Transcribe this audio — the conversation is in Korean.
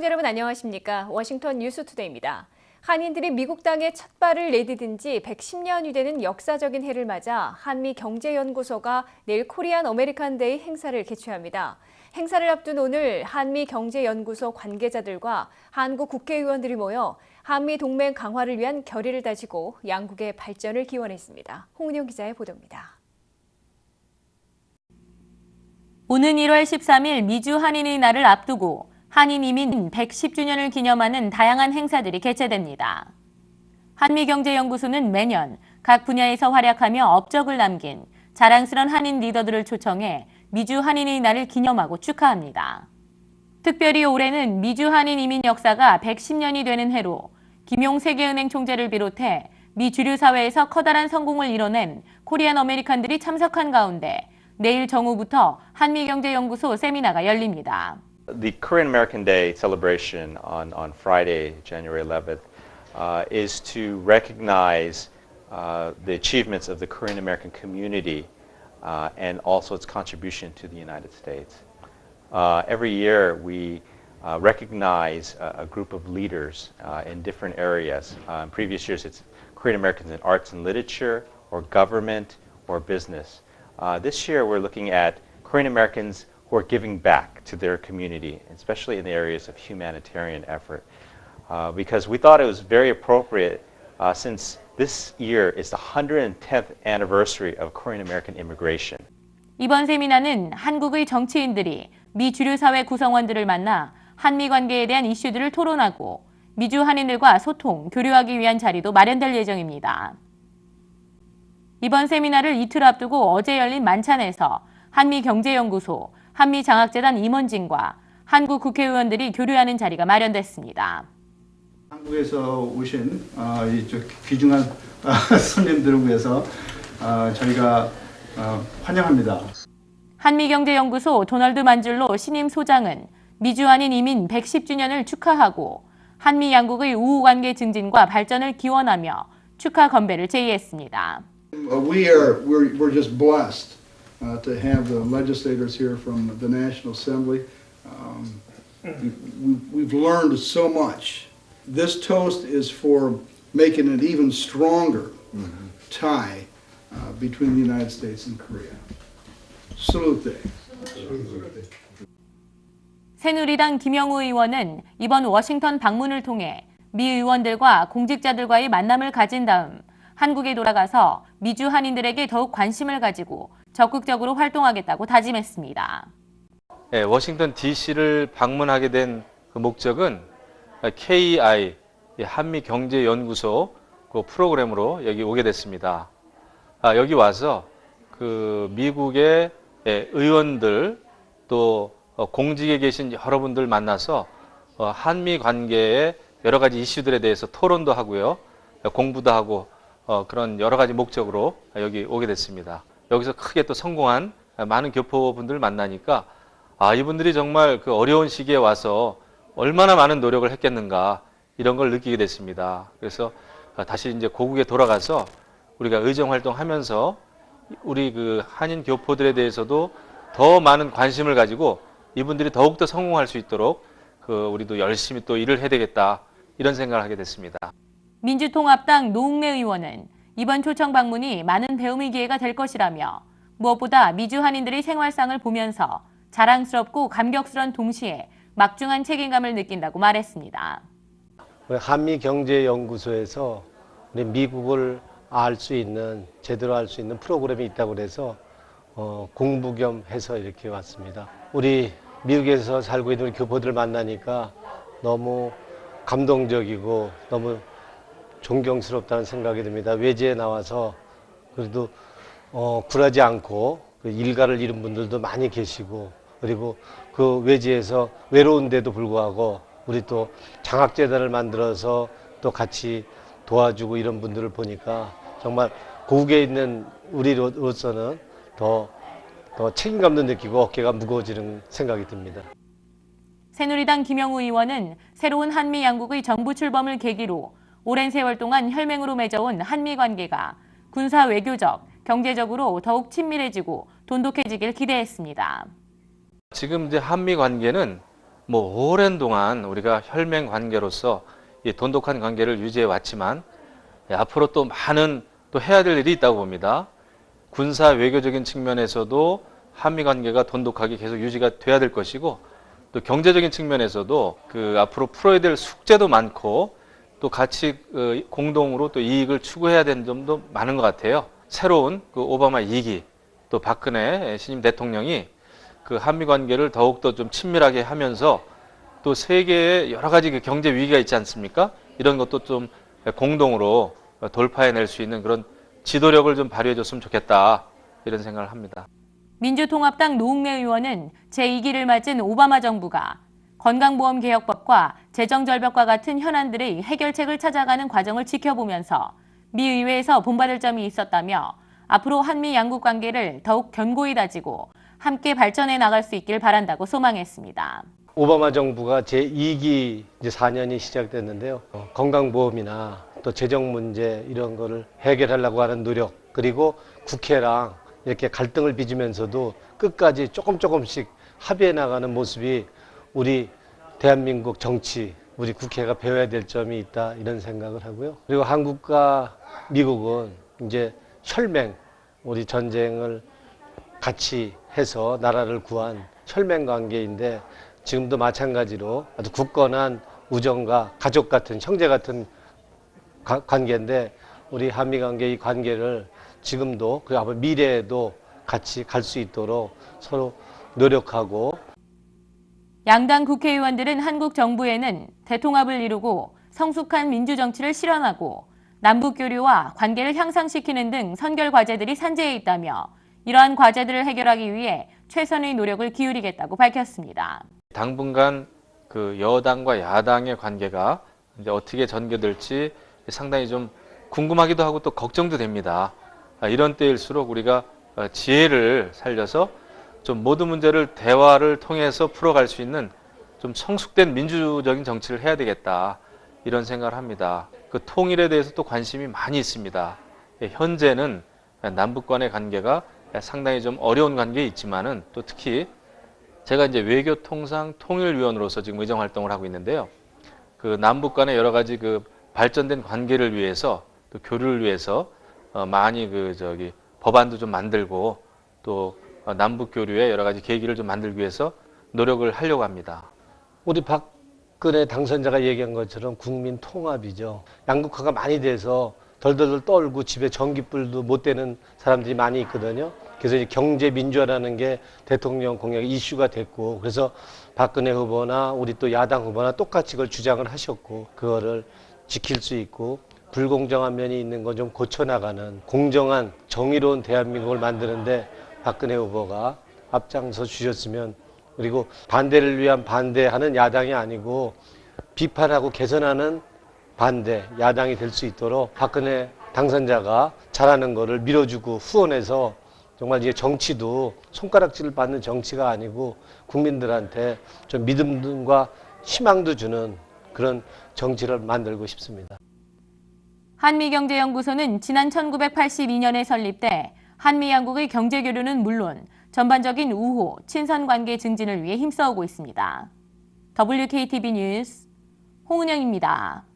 시청자 여러분 안녕하십니까? 워싱턴 뉴스투데이입니다. 한인들이 미국 땅에 첫 발을 내디딘 지 110년이 되는 역사적인 해를 맞아 한미 경제연구소가 내일 코리안 어메리칸 데이 행사를 개최합니다. 행사를 앞둔 오늘 한미 경제연구소 관계자들과 한국 국회의원들이 모여 한미 동맹 강화를 위한 결의를 다지고 양국의 발전을 기원했습니다. 홍은영 기자의 보도입니다. 오는 1월 13일 미주 한인의 날을 앞두고 한인 이민 110주년을 기념하는 다양한 행사들이 개최됩니다. 한미경제연구소는 매년 각 분야에서 활약하며 업적을 남긴 자랑스런 한인 리더들을 초청해 미주 한인의 날을 기념하고 축하합니다. 특별히 올해는 미주 한인 이민 역사가 110년이 되는 해로 김용 세계은행 총재를 비롯해 미 주류 사회에서 커다란 성공을 이뤄낸 코리안 어메리칸들이 참석한 가운데 내일 정오부터 한미경제연구소 세미나가 열립니다. The Korean American Day celebration on, on Friday, January 11th, uh, is to recognize uh, the achievements of the Korean American community uh, and also its contribution to the United States. Uh, every year we uh, recognize a, a group of leaders uh, in different areas. In previous years it's Korean Americans in arts and literature, or government, or business. This year we're looking at Korean Americans who are giving back to their community, especially in the areas of humanitarian effort. Uh, because we thought it was very appropriate uh, since this year is the 110th anniversary of Korean American immigration. 이번 세미나는 한국의 정치인들이 미 주류 사회 구성원들을 만나 한미 관계에 대한 이슈들을 토론하고 미주 한인들과 소통, 교류하기 위한 자리도 마련될 예정입니다. 이번 세미나를 이틀 앞두고 어제 열린 만찬에서 한미경제연구소, 한미장학재단 임원진과 한국 국회의원들이 교류하는 자리가 마련됐습니다. 한국에서 오신 어, 귀중한 어, 손님들을 위해서 어, 저희가 어, 환영합니다. 한미경제연구소 도널드 만줄로 신임 소장은 미주 한인 이민 110주년을 축하하고 한미 양국의 우호 관계 증진과 발전을 기원하며 축하 건배를 제의했습니다. Uh, we are we're, we're just blessed uh, to have the legislators here from the National Assembly. Um, we, we've learned so much. This toast is for making an even stronger tie uh, between the United States and Korea. Salute. 새누리당 김영우 의원은 이번 워싱턴 방문을 통해 미 의원들과 공직자들과의 만남을 가진 다음 한국에 돌아가서 미주 한인들에게 더욱 관심을 가지고 적극적으로 활동하겠다고 다짐했습니다. 예, 워싱턴 DC를 방문하게 된 그 목적은 KI 한미 경제 연구소 그 프로그램으로 여기 오게 됐습니다. 아, 여기 와서 그 미국의 예, 의원들 또 어, 공직에 계신 여러분들 만나서 어, 한미 관계의 여러 가지 이슈들에 대해서 토론도 하고요, 공부도 하고 어, 그런 여러 가지 목적으로 여기 오게 됐습니다. 여기서 크게 또 성공한 많은 교포분들 만나니까 아, 이분들이 정말 그 어려운 시기에 와서 얼마나 많은 노력을 했겠는가 이런 걸 느끼게 됐습니다. 그래서 다시 이제 고국에 돌아가서 우리가 의정 활동하면서 우리 그 한인 교포들에 대해서도 더 많은 관심을 가지고 이분들이 더욱더 성공할 수 있도록 그 우리도 열심히 또 일을 해야 되겠다 이런 생각을 하게 됐습니다. 민주통합당 노웅래 의원은 이번 초청 방문이 많은 배움의 기회가 될 것이라며 무엇보다 미주 한인들의 생활상을 보면서 자랑스럽고 감격스런 동시에 막중한 책임감을 느낀다고 말했습니다. 한미경제연구소에서 미국을 알 수 있는 제대로 알 수 있는 프로그램이 있다고 그래서 어, 공부 겸 해서 이렇게 왔습니다. 우리 미국에서 살고 있는 교포들 만나니까 너무 감동적이고 너무 존경스럽다는 생각이 듭니다. 외지에 나와서 그래도 어, 굴하지 않고 그 일가를 잃은 분들도 많이 계시고 그리고 그 외지에서 외로운데도 불구하고 우리 또 장학재단을 만들어서 또 같이 도와주고 이런 분들을 보니까 정말 고국에 있는 우리로서는 더, 더 책임감도 느끼고 어깨가 무거워지는 생각이 듭니다. 새누리당 김영우 의원은 새로운 한미 양국의 정부 출범을 계기로 오랜 세월 동안 혈맹으로 맺어온 한미 관계가 군사 외교적, 경제적으로 더욱 친밀해지고 돈독해지길 기대했습니다. 지금 이제 한미 관계는 뭐 오랜 동안 우리가 혈맹 관계로서 이 돈독한 관계를 유지해 왔지만 예, 앞으로 또 많은 또 해야 될 일이 있다고 봅니다. 군사 외교적인 측면에서도 한미 관계가 돈독하게 계속 유지가 돼야 될 것이고 또 경제적인 측면에서도 그 앞으로 풀어야 될 숙제도 많고 또 같이 어, 공동으로 또 이익을 추구해야 되는 점도 많은 것 같아요. 새로운 그 오바마 2기 또 박근혜 신임 대통령이 그 한미 관계를 더욱더 좀 친밀하게 하면서 또 세계에 여러 가지 그 경제 위기가 있지 않습니까? 이런 것도 좀 공동으로 돌파해낼 수 있는 그런 지도력을 좀 발휘해 줬으면 좋겠다 이런 생각을 합니다. 민주통합당 노웅래 의원은 제2기를 맞은 오바마 정부가 건강보험 개혁법과 재정 절벽과 같은 현안들의 해결책을 찾아가는 과정을 지켜보면서 미 의회에서 본받을 점이 있었다며 앞으로 한미 양국 관계를 더욱 견고히 다지고 함께 발전해 나갈 수 있길 바란다고 소망했습니다. 오바마 정부가 제2기 이제 4년이 시작됐는데요. 어, 건강보험이나 또 재정 문제 이런 거를 해결하려고 하는 노력 그리고 국회랑 이렇게 갈등을 빚으면서도 끝까지 조금 조금씩 합의해 나가는 모습이 우리 대한민국 정치 우리 국회가 배워야 될 점이 있다 이런 생각을 하고요. 그리고 한국과 미국은 이제 혈맹 우리 전쟁을 같이 해서 나라를 구한 혈맹 관계인데 지금도 마찬가지로 아주 굳건한 우정과 가족 같은 형제 같은 가- 관계인데 우리 한미 관계 이 관계를 지금도 그 앞으로 미래에도 같이 갈 수 있도록 서로 노력하고 양당 국회의원들은 한국 정부에는 대통합을 이루고 성숙한 민주정치를 실현하고 남북 교류와 관계를 향상시키는 등 선결 과제들이 산재해 있다며 이러한 과제들을 해결하기 위해 최선의 노력을 기울이겠다고 밝혔습니다. 당분간 그 여당과 야당의 관계가 이제 어떻게 전개될지 상당히 좀 궁금하기도 하고 또 걱정도 됩니다. 아, 이런 때일수록 우리가 어, 지혜를 살려서 좀 모든 문제를 대화를 통해서 풀어갈 수 있는 좀 성숙된 민주적인 정치를 해야 되겠다 이런 생각을 합니다. 그 통일에 대해서 또 관심이 많이 있습니다. 예, 현재는 남북 간의 관계가 상당히 좀 어려운 관계에 있지만은 또 특히 제가 이제 외교통상 통일위원으로서 지금 의정 활동을 하고 있는데요. 그 남북 간의 여러 가지 그 발전된 관계를 위해서 또 교류를 위해서 어 많이 그 저기 법안도 좀 만들고 또 어, 남북 교류의 여러 가지 계기를 좀 만들기 위해서 노력을 하려고 합니다. 우리 박근혜 당선자가 얘기한 것처럼 국민 통합이죠. 양극화가 많이 돼서 덜덜덜 떨고 집에 전기불도 못 되는 사람들이 많이 있거든요. 그래서 이제 경제 민주화라는 게 대통령 공약 이슈가 됐고 그래서 박근혜 후보나 우리 또 야당 후보나 똑같이 그걸 주장을 하셨고 그거를 지킬 수 있고 불공정한 면이 있는 건 좀 고쳐나가는 공정한 정의로운 대한민국을 만드는데 박근혜 후보가 앞장서 주셨으면 그리고 반대를 위한 반대하는 야당이 아니고 비판하고 개선하는 반대 야당이 될 수 있도록 박근혜 당선자가 잘하는 거를 밀어주고 후원해서 정말 이게 정치도 손가락질을 받는 정치가 아니고 국민들한테 좀 믿음과 희망도 주는 그런 정치를 만들고 싶습니다. 한미경제연구소는 지난 1982년에 설립돼 한미 양국의 경제 교류는 물론 전반적인 우호, 친선 관계 증진을 위해 힘써오고 있습니다. WKTV 뉴스 홍은영입니다.